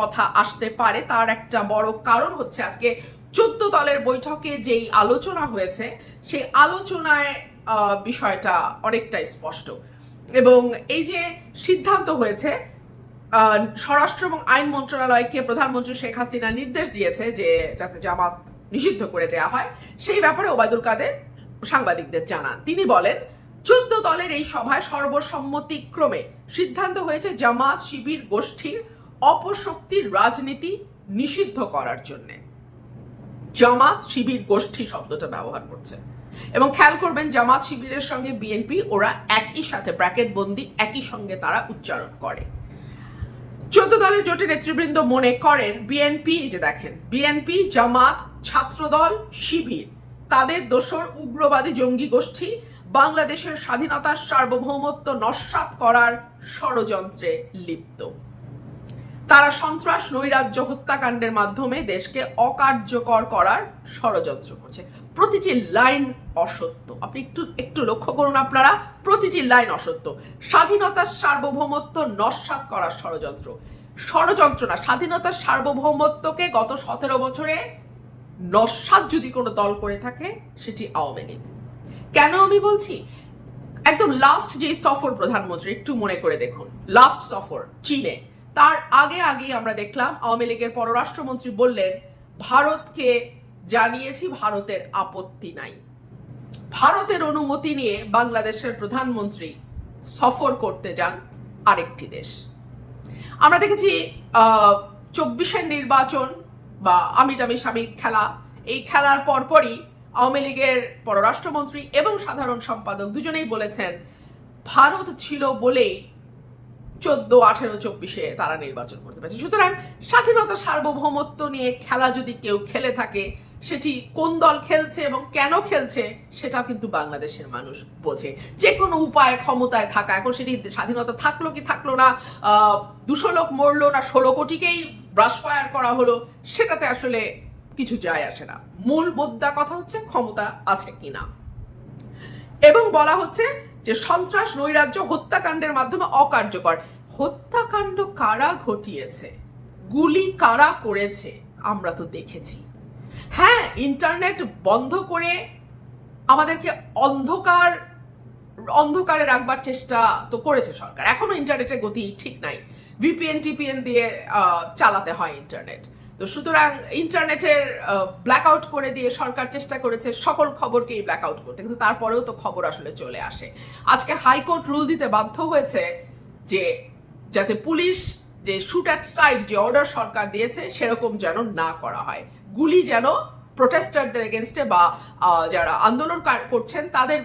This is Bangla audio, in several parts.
কথা আসতে পারে। তার একটা বড় কারণ হচ্ছে আজকে চোদ্দ দলের বৈঠকে যেই আলোচনা হয়েছে, সেই আলোচনায় বিষয়টা অনেকটাই স্পষ্ট। এবং এই যে সিদ্ধান্ত হয়েছে স্বরাষ্ট্র এবং আইন মন্ত্রণালয়কে প্রধানমন্ত্রী শেখ হাসিনা নির্দেশ দিয়েছে যে যাতে জামাত নিষিদ্ধ করে দেওয়া হয়, সেই ব্যাপারে ওবায়দুল কাদের সাংবাদিকদের জানান। তিনি বলেন, চোদ্দ দলের এই সভায় সর্বসম্মতিক্রমে সিদ্ধান্ত হয়েছে জামাত শিবির গোষ্ঠীর অপশক্তির রাজনীতি নিষিদ্ধ করার জন্য। জামাত শিবির গোষ্ঠী শব্দটা ব্যবহার করছে। এবং খেয়াল করবেন, জামাত শিবিরের সঙ্গে বিএনপি ওরা একই সাথে ব্র্যাকেট বন্দি, একই সঙ্গে তারা উচ্চারণ করে। চোদ্দ দলের জোটের নেতৃবৃন্দ মনে করেন বিএনপি যে দেখেন বিএনপি জামাত, ছাত্রদল, শিবির, তাদের দোসর উগ্রবাদী জঙ্গি গোষ্ঠী, বাংলাদেশের স্বাধীনতার সার্বভৌমত্ব নস্যাৎ করার ষড়যন্ত্রে লিপ্ত। তারা সন্ত্রাস, নৈরাজ্য হত্যাকাণ্ডের মাধ্যমে দেশকে অকার্যকর করার ষড়যন্ত্র করছে। প্রতিটি লাইন অসত্য। আপনি একটু একটু লক্ষ্য করুন আপনারা। প্রতিটি লাইন অসত্য। স্বাধীনতার সার্বভৌমত্ব নস্যাৎ করার ষড়যন্ত্র। ষড়যন্ত্র না, স্বাধীনতার সার্বভৌমত্বকে গত সতেরো বছরে নস্যাৎ যদি কোনো দল করে থাকে, সেটি আওয়ামী লীগ। কেন আমি বলছি? একদম লাস্ট যে সফর প্রধানমন্ত্রী, একটু মনে করে দেখুন। লাস্ট সফর, চীনে। তার আগে আগে আমরা দেখলাম আওয়ামী লীগের পররাষ্ট্রমন্ত্রী বললেন, ভারতকে জানিয়েছি ভারতের আপত্তি নাই। ভারতের অনুমতি নিয়ে বাংলাদেশের প্রধানমন্ত্রী সফর করতে যান আরেকটি দেশ। আমরা দেখেছি চব্বিশের নির্বাচন বা আমি টামি স্বামী খেলা, এই খেলার পরপরই আওয়ামী লীগের পররাষ্ট্রমন্ত্রী এবং সাধারণ সম্পাদক দুজনেই বলেছেন, ভারত ছিল বলেই চোদ্দ, আঠেরো, চব্বিশে তারা নির্বাচন করতে পারছে। সুতরাং স্বাধীনতা সার্বভৌমত্ব নিয়ে খেলা যদি কেউ খেলে থাকে, সেটি কোন দল খেলছে এবং কেন খেলছে সেটা কিন্তু বাংলাদেশের মানুষ বোঝে। যে কোনো উপায়ে ক্ষমতায় থাকা, এখন সেটি স্বাধীনতা থাকল কি থাকল না দুশো লোক মরলো না, ষোলো কোটিকেই ব্রাশ ফায়ার করা হলো, সেটাতে আসলে কিছু যায় আসে না। মূল মুদ্রা কথা হচ্ছে ক্ষমতা আছে কিনা। এবং বলা হচ্ছে যে সন্ত্রাস, নৈরাজ্য, হত্যাকাণ্ডের মাধ্যমে অকার্যকর। হত্যাকাণ্ড কারা ঘটিয়েছে? গুলি কারা করেছে? আমরা তো দেখেছি। হ্যাঁ ইন্টারনেট বন্ধ করে আমাদেরকে অন্ধকার, অন্ধকারে রাখবার চেষ্টা তো করেছে সরকার। এখনও ইন্টারনেটের গতি ঠিক নাই। ভিপিএন টিপিএন দিয়ে চালাতে হয় ইন্টারনেট তো সুতরাং ইন্টারনেটের ব্ল্যাক আউট করে দিয়ে সরকার চেষ্টা করেছে সকল খবরকেই ব্ল্যাক আউট করতে। কিন্তু তারপরেও তো খবর আসলে চলে আসে। আজকে হাইকোর্ট রুল দিতে বাধ্য হয়েছে যে যাতে পুলিশ যে শুট অ্যাট সাইড যে অর্ডার সরকার দিয়েছে, সেরকম যেন না করা হয়। গুলি যেন প্রোটেস্টারদের এগেনস্টে বা যারা আন্দোলন করছেন, তাদের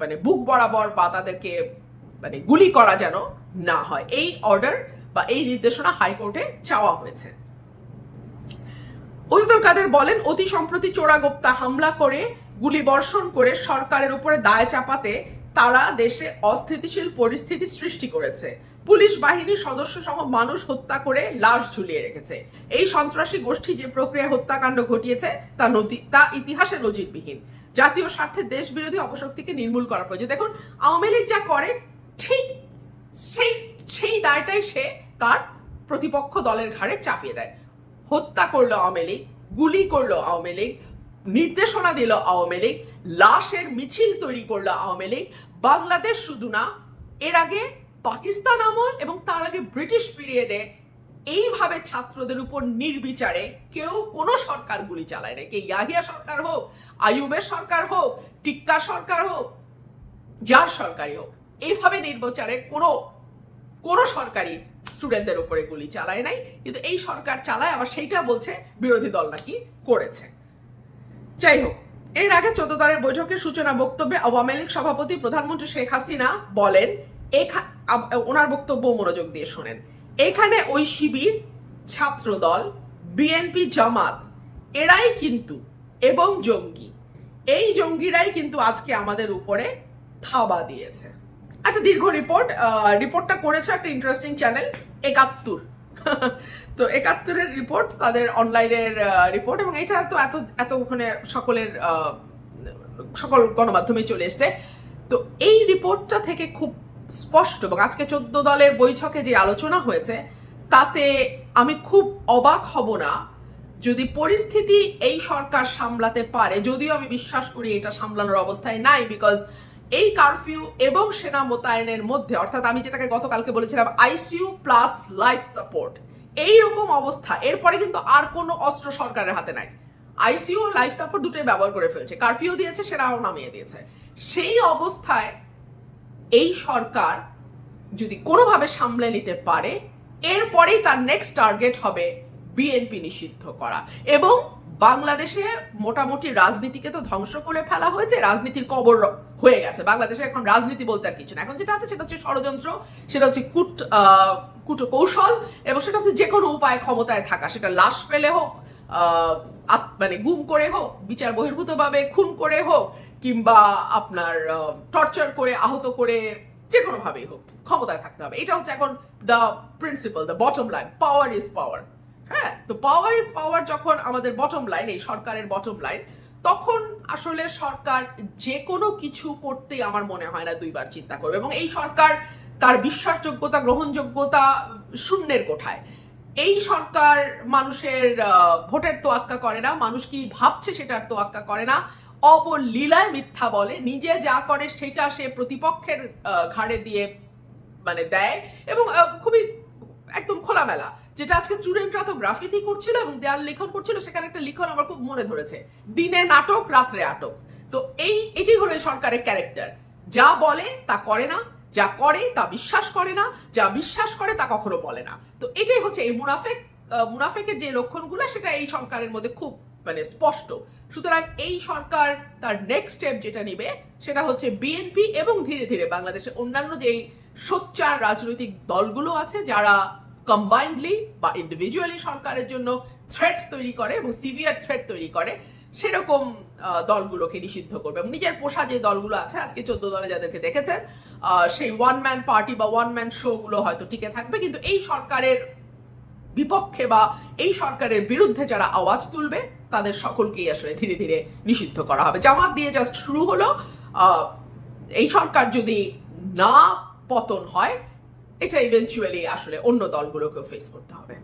মানে বুক বরাবর বা তাদেরকে মানে গুলি করা যেন না হয়। এই অর্ডার বা এই নির্দেশনা হাইকোর্টে চাওয়া হয়েছে। অজিতুল কাদের বলেন, অতি সম্প্রতি চোরাগোপ্তা হামলা করে, গুলি বর্ষণ করে সরকারের উপরে দায় চাপাতে তারা দেশে অস্থিতিশীল পরিস্থিতি সৃষ্টি করেছে। পুলিশ বাহিনীর সদস্য সহ মানুষ হত্যা করে লাশ ঝুলিয়ে রেখেছে। এই সন্ত্রাসী গোষ্ঠী যে প্রক্রিয়া হত্যাকাণ্ড ঘটিয়েছে, তা নথি তা ইতিহাসে নজিরবিহীন। জাতীয় স্বার্থে দেশ বিরোধী অপশক্তিকে নির্মূল করা প্রয়োজন। দেখুন, আওয়ামী লীগ যা করে, ঠিক সেই সেই দায়টাই সে তার প্রতিপক্ষ দলের ঘাড়ে চাপিয়ে দেয়। হত্যা করল আওয়ামী লীগ, গুলি করল আওয়ামী লীগ নির্দেশনা দিল আওয়ামী লীগ। লাশের মিছিল তৈরি করল আওয়ামী লীগ। বাংলাদেশ শুধু না, এর আগে পাকিস্তান আমল এবং তার আগে ব্রিটিশ পিরিয়ডে এইভাবে ছাত্রদের উপর নির্বিচারে কেউ কোনো সরকার গুলি চালায় না। কে ইয়াহিয়া সরকার হোক, আইয়ুবের সরকার হোক, টিক্কা সরকার হোক, যার সরকারই হোক, এইভাবে নির্বিচারে কোনো কোনো সরকারি স্টুডেন্টদের উপরে গুলি চালায় নাই। কিন্তু এই সরকার চালায়, আবার সেইটা বলছে বিরোধী দল নাকি করেছে। যাই হোক এর আগে চোদ্দ দলের বৈঠকের সূচনা বক্তব্যে আওয়ামী লীগ সভাপতি প্রধানমন্ত্রী শেখ হাসিনা বলেন ওনার বক্তব্য মনোযোগ দিয়ে শোনেন। এখানে ওই শিবির ছাত্র দল বিএনপি জামাত, এরাই কিন্তু এবং জঙ্গি। এই জঙ্গিরাই কিন্তু আজকে আমাদের উপরে থাবা দিয়েছে। একটা দীর্ঘ রিপোর্ট রিপোর্টটা করেছে একটা ইন্টারেস্টিং চ্যানেল, একাত্তর। তো একাত্তরের রিপোর্ট তাদের অনলাইনের রিপোর্ট এবং এটা তো এত এত ওখানে সকলের সকল গণমাধ্যমে চলে এসছে। তো এই রিপোর্টটা থেকে খুব স্পষ্ট এবং আজকে চোদ্দ দলের বৈঠকে যে আলোচনা হয়েছে, তাতে আমি খুব অবাক হব না যদি পরিস্থিতি এই সরকার সামলাতে পারে, যদিও আমি বিশ্বাস করি এটা সামলানোর অবস্থায় নাই বিকজ এই কারফিউ এবং সেনা মোতায়েনের মধ্যে, অর্থাৎ আমি যেটাকে গতকালকে বলেছিলাম আইসিইউ প্লাস লাইফ সাপোর্ট এইরকম অবস্থা। এরপরে কিন্তু আর কোনো অস্ত্র সরকারের হাতে নাই। আইসিইউ লাইফ সাপোর্ট দুটোই ব্যবহার করে ফেলছে। কারফিউ দিয়েছে, সেনাও নামিয়ে দিয়েছে। সেই অবস্থায় এই সরকার যদি কোনোভাবে সামলে নিতে পারে, এরপরেই তার নেক্সট টার্গেট হবে বিএনপি নিষিদ্ধ করা। এবং বাংলাদেশে মোটামুটি রাজনীতিকে তো ধ্বংস করে ফেলা হয়েছে, রাজনীতির কবর হয়ে গেছে। বাংলাদেশে এখন রাজনীতি বলতে আর কিছু না। এখন যেটা আছে সেটা হচ্ছে ষড়যন্ত্র, সেটা হচ্ছে কুট কুট কৌশল এবং সেটা হচ্ছে যে কোনো উপায়ে ক্ষমতায় থাকা। সেটা লাশ ফেলে হোক মানে গুম করে হোক, বিচার বহির্ভূতভাবে খুন করে হোক, কিংবা আপনার টর্চার করে, আহত করে যে কোনো ভাবেই হোক, ক্ষমতায় থাকতে হবে। এটা হচ্ছে এখন the principal the bottom line power is power হ্যাঁ তো পাওয়ার ইজ পাওয়ার যখন আমাদের বটম লাইন এই সরকারের বটম লাইন তখন আসলে সরকার যে কোনো কিছু করতেই আমার মনে হয় না দুইবার চিন্তা করবে। এবং এই সরকার তার বিশ্বাসযোগ্যতা, গ্রহণযোগ্যতা শূন্যের কোঠায়। এই সরকার মানুষের ভোটের তোয়াক্কা করে না, মানুষ কি ভাবছে সেটার তো তোয়াক্কা করে না। অবলীলায় মিথ্যা বলে, নিজে যা করে সেটা সে প্রতিপক্ষের ঘাড়ে দিয়ে মানে দেয়। এবং খুবই একদম খোলামেলা, যেটা আজকে স্টুডেন্টরা তো গ্রাফিতি করছিল এবং দেয়াল লিখন করছিল, সেখানে একটা লিখন আমার খুব মনে ধরেছে। দিনে নাটক, রাত্রে আটক। তো এই, এটি হলো এই সরকারের ক্যারেক্টার যা বলে, তা করে না, যা করে, তা বিশ্বাস করে না, যা বিশ্বাস করে, তা কখনো বলে না। তো এটাই হচ্ছে এই মুনাফেক মুনাফেকের যে লক্ষণগুলো, সেটা এই সরকারের মধ্যে খুব মানে স্পষ্ট। সুতরাং এই সরকার তার নেক্সট স্টেপ যেটা নিবে, সেটা হচ্ছে বিএনপি এবং ধীরে ধীরে বাংলাদেশের অন্যান্য যেই সোচ্চার রাজনৈতিক দলগুলো আছে যারা কম্বাইন্ডলি বা ইন্ডিভিজুয়ালি সরকারের জন্য থ্রেট তৈরি করে এবং সিভিয়ার থ্রেট তৈরি করে, সেরকম দলগুলোকে নিষিদ্ধ করবে। এবং নিজের পোষা যে দলগুলো আছে, আজকে চোদ্দ দলে যাদেরকে দেখেছেন সেই ওয়ান ম্যান পার্টি বা ওয়ান ম্যান শো গুলো হয়তো টিকে থাকবে। কিন্তু এই সরকারের বিপক্ষে বা এই সরকারের বিরুদ্ধে যারা আওয়াজ তুলবে, তাদের সকলকেই আসলে ধীরে ধীরে নিষিদ্ধ করা হবে। জামাত দিয়ে জাস্ট শুরু হলো। এই সরকার যদি না পতন হয় এটা ইভেনচুয়ালি আসলে অন্য দলগুলোকেও ফেস করতে হবে।